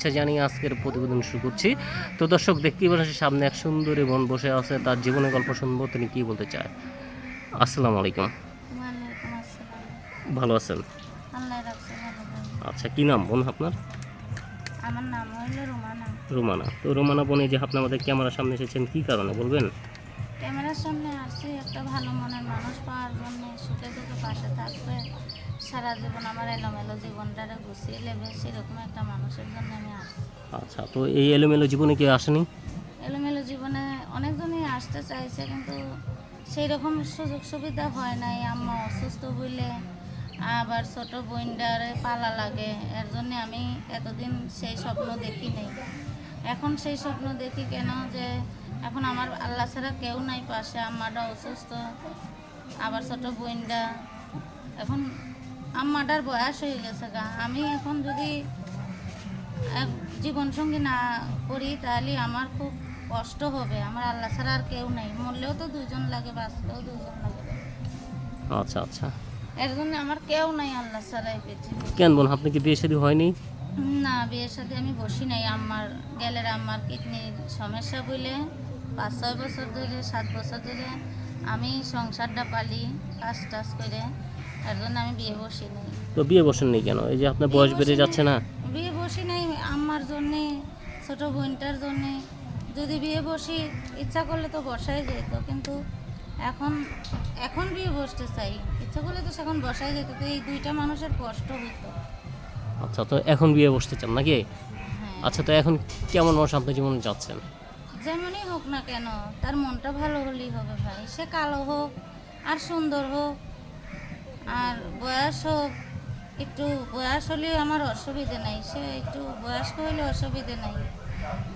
শুভেচ্ছা জানিয়ে আজকের প্রতিবেদন শুরু করছি। তো দর্শক দেখতেই পাচ্ছেন সামনে এক সুন্দরী বোন বসে আছে তার জীবনের গল্প শুনব তিনি কি বলতে চায়? আসসালামু আলাইকুম। ভালো আছেন। আচ্ছা কি নাম বোন আপনার? আমার নাম হইল রুমানা। রোমানা। তো রোমানা বোন যে আপনি আমাদের ক্যামেরার সামনে এসেছেন কি কারণে বলবেন? ক্যামেরার সামনে আসছি একটা ভালো মনের মানুষ পাওয়ার জন্য সুখে দুঃখে পাশে থাকবে। সারা জীবন আমার এলোমেলো জীবনটারে গুছিয়ে নেবে সেরকম একটা মানুষের জন্য আমি আসছি। আচ্ছা তো এই এলোমেলো জীবনে কি আসেনি? এলোমেলো জীবনে অনেকজনই আসতে চাইছে কিন্তু সেই রকম সুযোগ সুবিধা হয় নাই। আম্মা অসুস্থ বলে আবার ছোট বোনডারে পালা লাগে। এর জন্য আমি এতদিন সেই স্বপ্ন দেখি নাই। এখন সেই স্বপ্ন দেখি কেন যে এখন আমার আল্লাহ ছাড়া কেউ নাই পাশে। আম্মাটা অসুস্থ আবার ছোট বোনডা এখন আম্মাটার বয়স হয়ে গেছে গা। আমি এখন যদি জীবন সঙ্গী না করি তাহলে আমার খুব কষ্ট হবে। আমার আল্লাহ ছাড়া আর কেউ নেই। মরলেও তো দুজন লাগে বাঁচলেও দুজন লাগে। আচ্ছা আচ্ছা। এর জন্য আমার কেউ নাই আল্লাহ ছাড়া এই পৃথিবী কেন বোন আপনি কি বিয়ে শাদী হয়নি? না বিয়ের সাথে আমি বসি নাই। আমার গেলের আমার কিডনির সমস্যা বলে পাঁচ ছয় বছর ধরে সাত বছর ধরে আমি সংসারটা পালি কাজ টাজ করে। এর জন্য আমি বিয়ে বসি নাই। তো বিয়ে বসেননি কেন? এই যে আপনার বয়স বেড়ে যাচ্ছে না। বিয়ে বসি নাই আমার জন্যে ছোট বোনটার জন্যে। যদি বিয়ে বসি ইচ্ছা করলে তো বসাই যেত কিন্তু এখন এখন বিয়ে বসতে চাই। ইচ্ছা করলে তো সেখন বসাই যেত তো এই দুইটা মানুষের কষ্ট হইতো। আচ্ছা তো এখন বিয়ে বসতে চান নাকি? হ্যাঁ। আচ্ছা তো এখন কেমন মানুষ আপনার জীবনে যাচ্ছেন? যেমনই হোক না কেন তার মনটা ভালো হলেই হবে ভাই। সে কালো হোক আর সুন্দর হোক আর বয়স হোক একটু বয়স হলে আমার অসুবিধে নাই। সে একটু বয়স্ক হলে অসুবিধে নাই।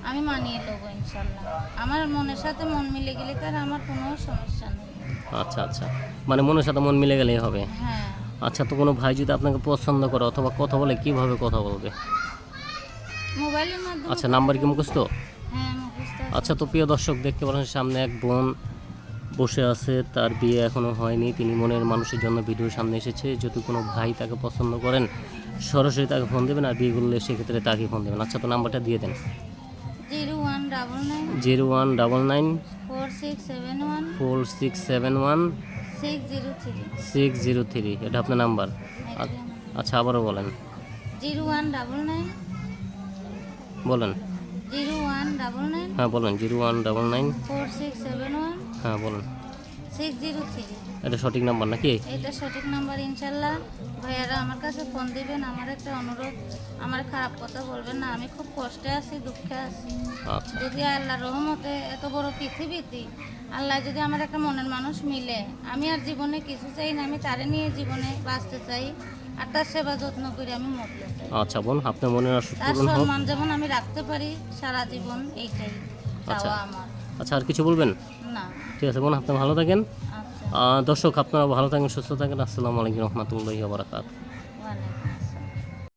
আমি মানিয়ে নেব ইনশাল্লাহ। আমার মনের সাথে মন মিলে গেলে তার আমার কোনো সমস্যা নেই। আচ্ছা আচ্ছা। মানে মনের সাথে মন মিলে গেলেই হবে। হ্যাঁ। আচ্ছা তো কোনো ভাই যদি আপনাকে পছন্দ করে অথবা কথা বলে কীভাবে কথা বলবে? মোবাইলের মাধ্যমে আচ্ছা নাম্বার কি মুখস্থ? হ্যাঁ মুখস্থ আচ্ছা তো প্রিয় দর্শক দেখতে পাচ্ছেন সামনে এক বোন বসে আছে তার বিয়ে এখনও হয়নি। তিনি মনের মানুষের জন্য ভিডিওর সামনে এসেছে। যদি কোনো ভাই তাকে পছন্দ করেন সরাসরি তাকে ফোন দেবেন আর বিয়ে করলে সেক্ষেত্রে তাকে ফোন দেবেন। আচ্ছা তো নাম্বারটা দিয়ে দেন। Zero one double nine four six seven one six zero three six zero three. এটা আপনার নাম্বার। আচ্ছা আবারও বলেন। জিরো ওয়ান ডাবল নাইন বলেন। জিরো ওয়ান ডাবল নাইন হ্যাঁ বলেন। Zero one double nine four six seven one হ্যাঁ বলেন। সিক্স জিরো থ্রি এটা সঠিক নাম্বার নাকি? এটা সঠিক নাম্বার ইনশাল্লাহ। ভাইয়ারা আমার কাছে ফোন দিবেন আমার একটা অনুরোধ আমার খারাপ কথা বলবেন না আমি খুব কষ্টে আছি দুঃখে আছি। আচ্ছা। যদি আল্লাহ রহমতে এত বড় পৃথিবীতে আল্লাহ যদি আমার একটা মনের মানুষ মিলে আমি আর জীবনে কিছু চাই না আমি তারে নিয়ে জীবনে বাঁচতে চাই আর তার সেবা যত্ন করে আমি মরতে চাই। আচ্ছা বোন আপনার আশা তার সম্মান যেমন আমি রাখতে পারি সারা জীবন এইটাই আচ্ছা। আমার। আচ্ছা আর কিছু বলবেন? না। ঠিক আছে, বোন, আপনি ভালো থাকেন। দর্শক, আপনারা ভালো থাকেন, সুস্থ থাকেন। আসসালামু আলাইকুম রহমতুল্লাহ বারাকাত